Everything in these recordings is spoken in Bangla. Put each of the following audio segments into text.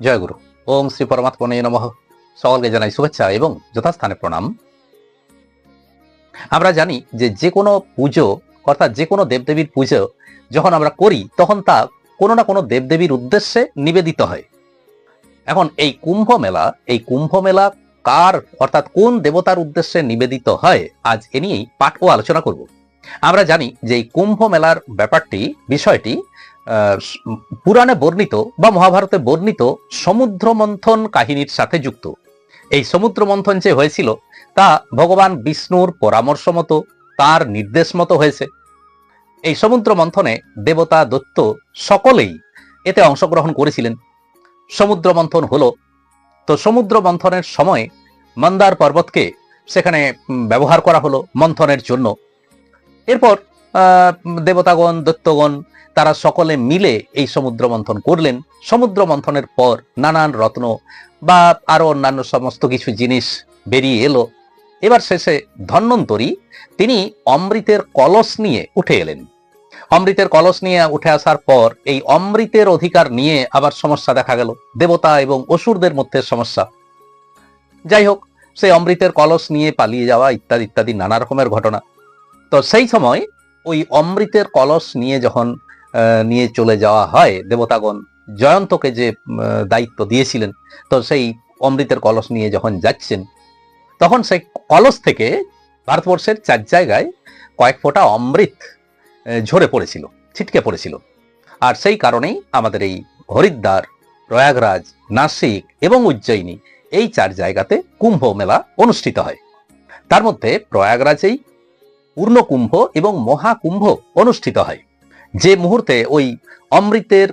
জয় গুরু। ওম শ্রী পরমাত্মনে নমঃ। সকলকে জানাই শুভেচ্ছা এবং যথাস্থানে প্রণাম। আমরা জানি যে যে কোনো পুজো, অর্থাৎ যে কোনো দেবদেবীর পুজো যখন আমরা করি, তখন তা কোনো না কোনো দেবদেবীর উদ্দেশ্যে নিবেদিত হয়। এখন এই কুম্ভ মেলা, এই কুম্ভ মেলা কার, অর্থাৎ কোন দেবতার উদ্দেশ্যে নিবেদিত হয়, আজ এ নিয়েই পাঠ ও আলোচনা করব। আমরা জানি যে এই কুম্ভ মেলার ব্যাপারটি, বিষয়টি পুরাণে বর্ণিত বা মহাভারতে বর্ণিত সমুদ্র মন্থন কাহিনীর সাথে যুক্ত। এই সমুদ্র মন্থন যে হয়েছিল, তা ভগবান বিষ্ণুর পরামর্শ মতো, তার নির্দেশ মতো হয়েছে। এই সমুদ্র মন্থনে দেবতা দত্ত সকলেই এতে অংশগ্রহণ করেছিলেন। সমুদ্র মন্থন হলো, তো সমুদ্র মন্থনের সময় মন্দার পর্বতকে সেখানে ব্যবহার করা হলো মন্থনের জন্য। এরপর দেবতাগণ দত্তগণ তারা সকলে মিলে এই সমুদ্র মন্থন করলেন। সমুদ্র মন্থনের পর নানান রত্ন বা আরও অন্যান্য সমস্ত কিছু জিনিস বেরিয়ে এলো। এবার শেষে ধন্বন্তরী, তিনি অমৃতের কলস নিয়ে উঠে এলেন। অমৃতের কলস নিয়ে উঠে আসার পর এই অমৃতের অধিকার নিয়ে আবার সমস্যা দেখা গেল। দেবতা এবং অসুরদের মধ্যে সমস্যা। যাই হোক, সেই অমৃতের কলস নিয়ে পালিয়ে যাওয়া ইত্যাদি ইত্যাদি নানা রকমের ঘটনা। তো সেই সময় ওই অমৃতের কলস নিয়ে যখন নিয়ে চলে যাওয়া হয়, দেবতাগণ জয়ন্তকে যে দায়িত্ব দিয়েছিলেন, তো সেই অমৃতের কলস নিয়ে যখন যাচ্ছেন, তখন সেই কলস থেকে ভারতবর্ষের চার জায়গায় কয়েক ফোঁটা অমৃত ঝরে পড়েছিল, ছিটকে পড়েছিল। আর সেই কারণেই আমাদের এই হরিদ্বার, প্রয়াগরাজ, নাসিক এবং উজ্জয়িনী এই চার জায়গাতে কুম্ভ মেলা অনুষ্ঠিত হয়। তার মধ্যে প্রয়াগরাজেই পূর্ণ কুম্ভ এবং মহাকুম্ভ অনুষ্ঠিত হয়। যে মুহূর্তে ওই অমৃতের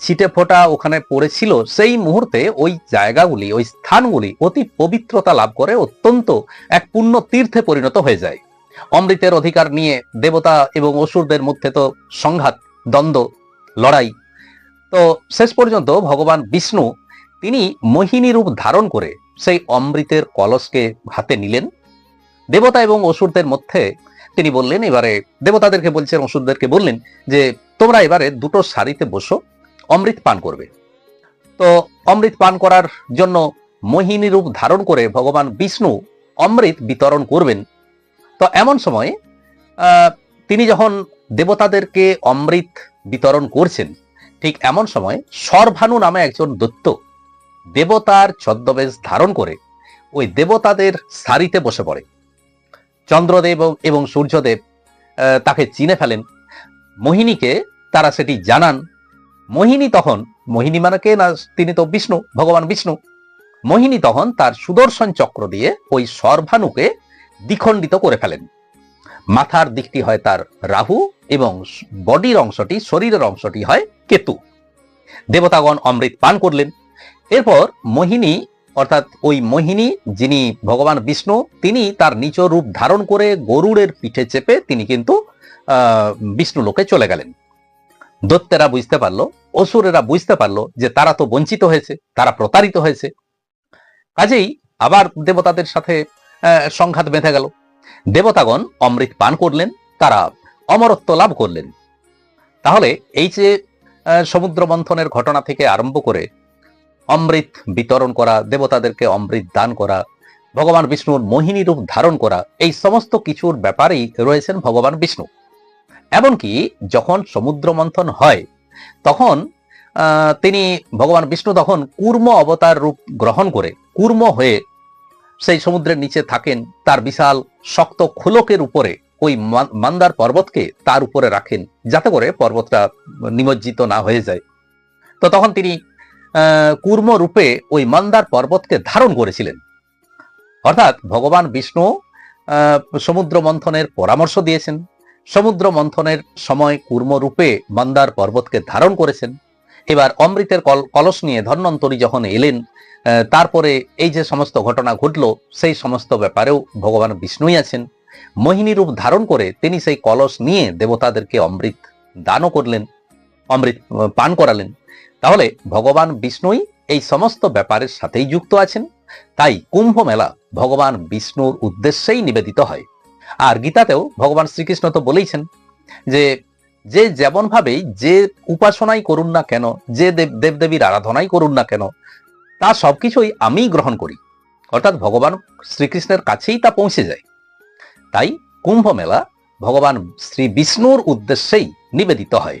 ছিটে ফোঁটা ওখানে পড়েছিল, সেই মুহূর্তে ওই জায়গাগুলি, ওই স্থানগুলি অতি পবিত্রতা লাভ করে অত্যন্ত এক পুণ্য তীর্থে পরিণত হয়ে যায়। অমৃতের অধিকার নিয়ে দেবতা এবং অসুরদের মধ্যে তো সংঘাত, দ্বন্দ্ব, লড়াই। তো শেষ পর্যন্ত ভগবান বিষ্ণু, তিনি মোহিনী রূপ ধারণ করে সেই অমৃতের কলসকে হাতে নিলেন। দেবতা এবং অসুরদের মধ্যে তিনি বললেন, এবারে দেবতাদেরকে বলছেন, অসুরদেরকে বললেন যে, তোমরা এবারে দুটো সারিতে বসো, অমৃত পান করবে। তো অমৃত পান করার জন্য মোহিনী রূপ ধারণ করে ভগবান বিষ্ণু অমৃত বিতরণ করবেন। তো এমন সময় তিনি যখন দেবতাদেরকে অমৃত বিতরণ করছেন, ঠিক এমন সময় সর্ভানু নামে একজন দৈত্য দেবতার ছদ্মবেশ ধারণ করে ওই দেবতাদের সারিতে বসে পড়ে। চন্দ্রদেব এবং- সূর্যদেব তাকে চিনে ফেলেন। মোহিনীকে তারা সেটি জানান। মোহিনী তখন, মোহিনী মানে কে না, তিনি তো বিষ্ণু, ভগবান বিষ্ণু। মোহিনী তখন তার সুদর্শন চক্র দিয়ে ওই সর্বানুকে দ্বিখণ্ডিত করে ফেলেন। মাথার দিকটি হয় তার রাহু এবং বডির অংশটি, শরীরের অংশটি হয় কেতু। দেবতাগণ অমৃত পান করলেন। এরপর মোহিনী অর্থাৎ ওই মোহিনী যিনি ভগবান বিষ্ণু, তিনি তার নিচ রূপ ধারণ করে গরুড়ের পিঠে চেপে তিনি কিন্তু বিষ্ণু লোকে চলে গেলেন। দত্তেরা বুঝতে পারল, অসুরেরা বুঝতে পারল যে তারা তো বঞ্চিত হয়েছে, তারা প্রতারিত হয়েছে। কাজেই আবার দেবতাদের সাথে সংঘাত বেঁধে গেল। দেবতাগণ অমৃত পান করলেন, তারা অমরত্ব লাভ করলেন। তাহলে এই যে সমুদ্র মন্থনের ঘটনা থেকে আরম্ভ করে অমৃত বিতরণ করা, দেবতাদেরকে অমৃত দান করা, ভগবান বিষ্ণুর মোহিনী রূপ ধারণ করা, এই সমস্ত কিছুর ব্যাপারেই রয়েছেন ভগবান বিষ্ণু। এমনকি যখন সমুদ্র মন্থন হয়, তখন তিনি ভগবান বিষ্ণু তখন কুর্ম অবতার রূপ গ্রহণ করে, কুর্ম হয়ে সেই সমুদ্রের নিচে থাকেন, তার বিশাল শক্ত খোলকের উপরে, ওই মান্দার পর্বতকে তার উপরে রাখেন, যাতে করে পর্বতটা নিমজ্জিত না হয়ে যায়। তো তখন তিনি কুর্ম রূপে ওই মন্দার পর্বতকে ধারণ করেছিলেন। অর্থাৎ ভগবান বিষ্ণু সমুদ্র মন্থনের পরামর্শ দিয়েছেন। সমুদ্র মন্থনের সময় কুর্ম রূপে মন্দার পর্বতকে ধারণ করেছেন। এবার অমৃতের কল- কলস নিয়ে ধন্বন্তরী যখন এলেন তারপরে এই যে সমস্ত ঘটনা ঘটলো, সেই সমস্ত ব্যাপারেও ভগবান বিষ্ণুই আছেন। মোহিনী রূপ ধারণ করে তিনি সেই কলস নিয়ে দেবতাদেরকে অমৃত দানও করলেন, অমৃত পান করালেন। তাহলে ভগবান বিষ্ণুই এই সমস্ত ব্যাপারের সাথেই যুক্ত আছেন। তাই কুম্ভ মেলা ভগবান বিষ্ণুর উদ্দেশ্যেই নিবেদিত হয়। আর গীতাতেও ভগবান শ্রীকৃষ্ণ তো বলেইছেন যে যে যেমন ভাবেই যে উপাসনাই করুন না কেন, যে দেব, দেবদেবীর আরাধনাই করুন না কেন, তা সবকিছুই আমিই গ্রহণ করি। অর্থাৎ ভগবান শ্রীকৃষ্ণের কাছেই তা পৌঁছে যায়। তাই কুম্ভ মেলা ভগবান শ্রী বিষ্ণুর উদ্দেশ্যেই নিবেদিত হয়।